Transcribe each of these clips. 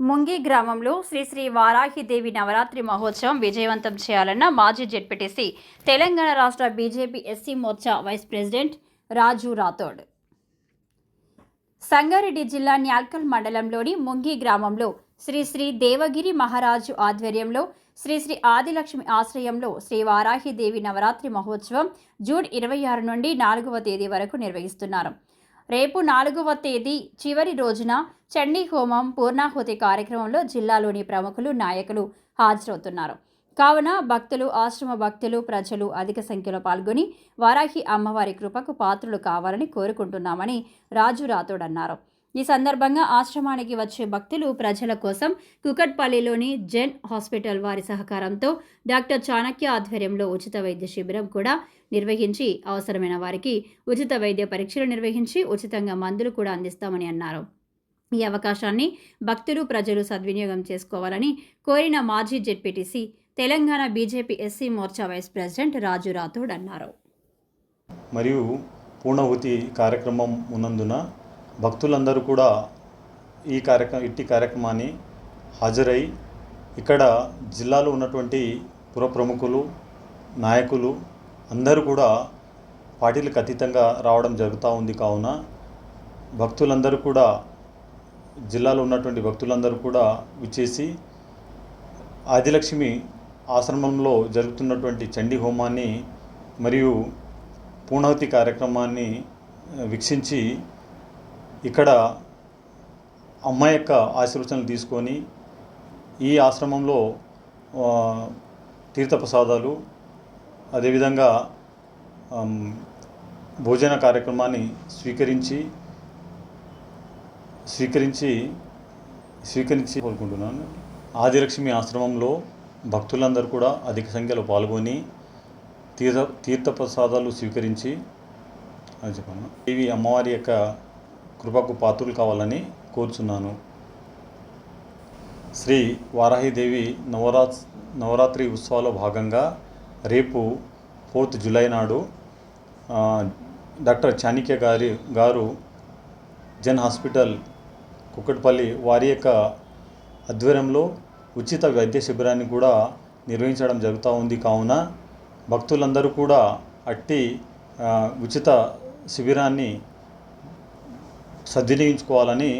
ముంగి గ్రామంలో శ్రీ శ్రీ వారాహిదేవి నవరాత్రి మహోత్సవం విజయవంతం చేయాలన్న మాజీ జెడ్పీటీసీ తెలంగాణ రాష్ట్ర BJP SC Morcha vice president Raju Rathod. Sangareddy జిల్లా న్యాల్కల్ మండలంలోని ముంగి గ్రామంలో శ్రీ శ్రీ దేవగిరి మహారాజు ఆధ్వర్యంలో శ్రీ శ్రీ ఆదిలక్ష్మి ఆశ్రయంలో శ్రీ వారాహిదేవి నవరాత్రి మహోత్సవం జూన్ ఇరవై ఆరు నుండి నాలుగవ తేదీ వరకు నిర్వహిస్తున్నారు. రేపు నాలుగవ తేదీ చివరి రోజున చండీ హోమం పూర్ణాహుతి కార్యక్రమంలో జిల్లాలోని ప్రముఖులు నాయకులు హాజరవుతున్నారు. కావున భక్తులు ఆశ్రమ భక్తులు ప్రజలు అధిక సంఖ్యలో పాల్గొని వారాహి అమ్మవారి కృపకు పాత్రులు కావాలని కోరుకుంటున్నామని రాజు రాథోడ్ అన్నారు. ఈ సందర్భంగా ఆశ్రమానికి వచ్చే భక్తులు ప్రజల కోసం కుకట్పల్లిలోని జెన్ హాస్పిటల్ వారి సహకారంతో డాక్టర్ చాణక్య ఆధ్వర్యంలో ఉచిత వైద్య శిబిరం కూడా నిర్వహించి అవసరమైన వారికి ఉచిత వైద్య పరీక్షలు నిర్వహించి ఉచితంగా మందులు కూడా అందిస్తామని అన్నారు. ఈ అవకాశాన్ని భక్తులు ప్రజలు సద్వినియోగం చేసుకోవాలని కోరిన మాజీ ZPTC Telangana BJP SC Morcha vice president Raju Rathod అన్నారు. మరియు పూర్ణహుతి కార్యక్రమం ఉన్నందున భక్తులందరూ కూడా ఈ కార్యక్రమ ఇట్టి కార్యక్రమాన్ని హాజరై ఇక్కడ జిల్లాలో ఉన్నటువంటి పుర ప్రముఖులు నాయకులు అందరూ కూడా పార్టీలకు అతీతంగా రావడం జరుగుతూ ఉంది కావున భక్తులందరూ కూడా జిల్లాలో ఉన్నటువంటి భక్తులందరూ కూడా విచ్చేసి ఆదిలక్ష్మి ఆశ్రమంలో జరుగుతున్నటువంటి చండీ హోమాన్ని మరియు పూర్ణావతి కార్యక్రమాన్ని వీక్షించి ఇక్కడ అమ్మాయి యొక్క ఆశీర్వచనలు తీసుకొని ఈ ఆశ్రమంలో తీర్థప్రసాదాలు అదేవిధంగా భోజన కార్యక్రమాన్ని స్వీకరించి స్వీకరించి స్వీకరించి కోరుకుంటున్నాను. ఆదిలక్ష్మి ఆశ్రమంలో భక్తులందరూ కూడా అధిక సంఖ్యలో పాల్గొని తీర్థ తీర్థప్రసాదాలు స్వీకరించి అని చెప్పాను? ఇవి అమ్మవారి యొక్క కృపకు పాత్రులు కావాలని కోరుచున్నాను. శ్రీ వారాహిదేవి నవరా నవరాత్రి ఉత్సవాల భాగంగా రేపు ఫోర్త్ జూలై నాడు డాక్టర్ చాణిక్య గారి గారు జన్ హాస్పిటల్ కుక్కట్పల్లి వారి యొక్క ఆధ్వర్యంలో ఉచిత వైద్య శిబిరాన్ని కూడా నిర్వహించడం జరుగుతూ ఉంది. కావున భక్తులందరూ కూడా అట్టి ఉచిత శిబిరాన్ని సద్వినియోగించుకోవాలని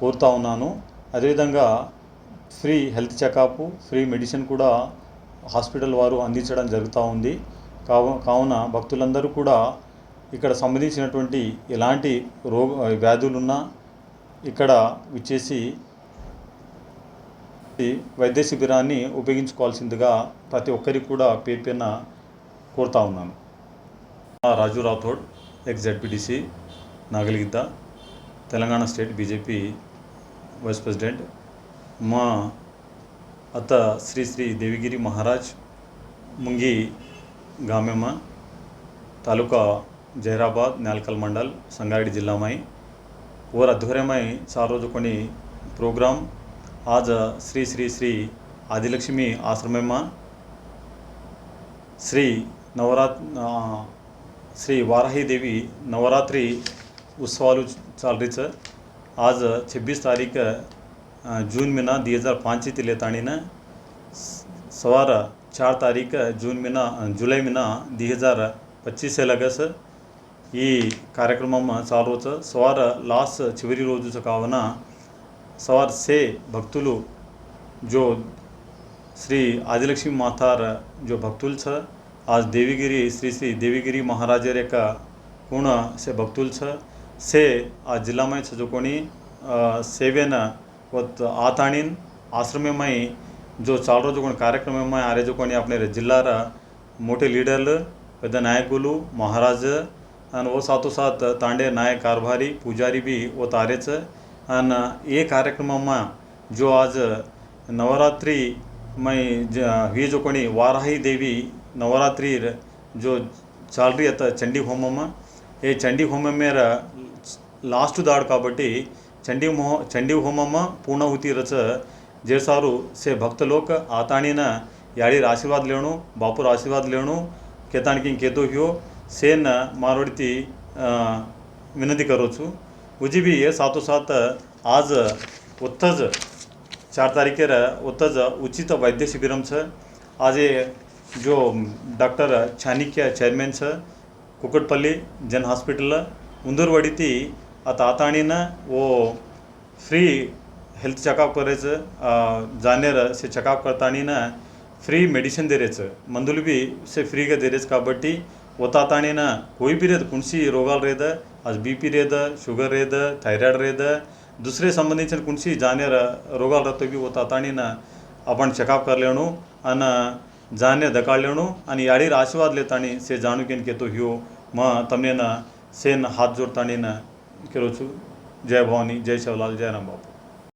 కోరుతా ఉన్నాను. అదేవిధంగా free health checkup free medicine కూడా హాస్పిటల్ వారు అందించడం జరుగుతూ ఉంది. కావు కావున భక్తులందరూ కూడా ఇక్కడ సంబంధించినటువంటి ఎలాంటి రోగ వ్యాధులున్నా ఇక్కడ విచ్చేసి వైద్య శిబిరాన్ని ఉపయోగించుకోవాల్సిందిగా ప్రతి ఒక్కరికి కూడా పేరు పైన కోరుతా ఉన్నాను. Raju Rathod ex ZPTC Nagaligidda. Telangana state BJP vice president మా అత్త శ్రీ శ్రీ దేవిగిరి మహారాజ్ ముంగి గామెమ్మ తాలూకా జైరాబాద్ నాల్కల్ మండల్ సంగారెడ్డి జిల్లామై ఓర్ రోజు కొన్ని ప్రోగ్రామ్ ఆజ శ్రీ శ్రీ శ్రీ ఆదిలక్ష్మి ఆశ్రమమ్మ శ్రీ నవరాత్ శ్రీ వారాహీదేవి నవరాత్రి ఉత్సవాలు चल रही आज छब्बीस तारीख जून महीना दो हज़ार पाँच ही तिले ताणी ने सवार चार तारीख, जून महीना जुलाई महीना दो हज़ार पच्चीस से लगे सर ये कार्यक्रम चाल रोच सवार लास्ट छिवरी रोज कावना। सवार से भक्त जो श्री आदिलक्ष्मी माता जो भक्तुल छ। आज देवीगिरी, श्री श्री देवीगिरी महाराज रेखा पूर्ण से भक्तुल छ। સે ಜಿಲ್ಲಾಮಯ ಚಜುಕೋಣಿ ಸೇವೆಯನ್ನು ಇವತ್ತು ಆತಾಣಿನ ಆಶ್ರಮಮೈ ಜೋ ಚಾಲ್ರೋ ಜೋಕೊಂಡು ಕಾರ್ಯಕ್ರಮಮೈ ಆರೆ ಜೋಕೊಂಡು ಅಪನೆ ಜಿಲ್ಲಾರ ಮೋಟೆ ಲೀಡರ್ ಪೆದ್ದ ನಾಯಕುಲು ಮಹಾರಾಜ અને ઓ સાથોસાથ તાંડે નાયક કારભારી પૂજારી બી ઓ તારે છે અને એ કાર્યક્રમમાં જો આજ નવરાત્રિમાં વી જો કોની વારાહી દેવી નવરાત્રિ જો ચાલરી હતા ચંડી હોમમાં એ ચંડી હોમ મેરા లాస్ట్ దాడు కాబట్టి చండీ మోహ చండీ హోమమ్మ పూర్ణహుతి రచ జేసారు సే భక్తలోక ఆతాణిన యాడీర్ ఆశీర్వాద లేణు బాపూర్ ఆశీర్వాద లేణు కేతానికి ఇంకేదో హ్యో సేన్ మారోడితి विनंती करोचू उजिबी हे साथोसाथ आज उत्तज चार तारीखेर उत्तज उचित वैद्य शिबिरम छ आज जो डॉक्टर छानिक्य चेयरमैन छ कुकटपल्ली जन हॉस्पिटल उंदुरवाडी ती ಆ ತಾತಾಣಿನ वो फ्री हेल्थ चेकअप करायचं जानेर से चेकअप करताना फ्री मेडिसिन देरेचं. मंदुल बी से फ्रीगा देरेच కాబట్టి ఓతాతాణిన कोई भी రేద కున్సి రోగాలు రేద అది బీపీ रेद शुगर रेद థైరాయిడ్ रेद दुसरे संबंधीचे कुणशी जाणेर रोगाल राहतो बी ताताणी ताणीन आपण चेकअप करलेणू आणि जाणे दकाळलेणू आणि याडीर आशीर्वाद लेताणी से जाणूकेन केतो ह्यो म तमने सेन हात जोडताणीन ఈరోజు జయ భవాని జయ శివలాల్ జయ రాంబాబు.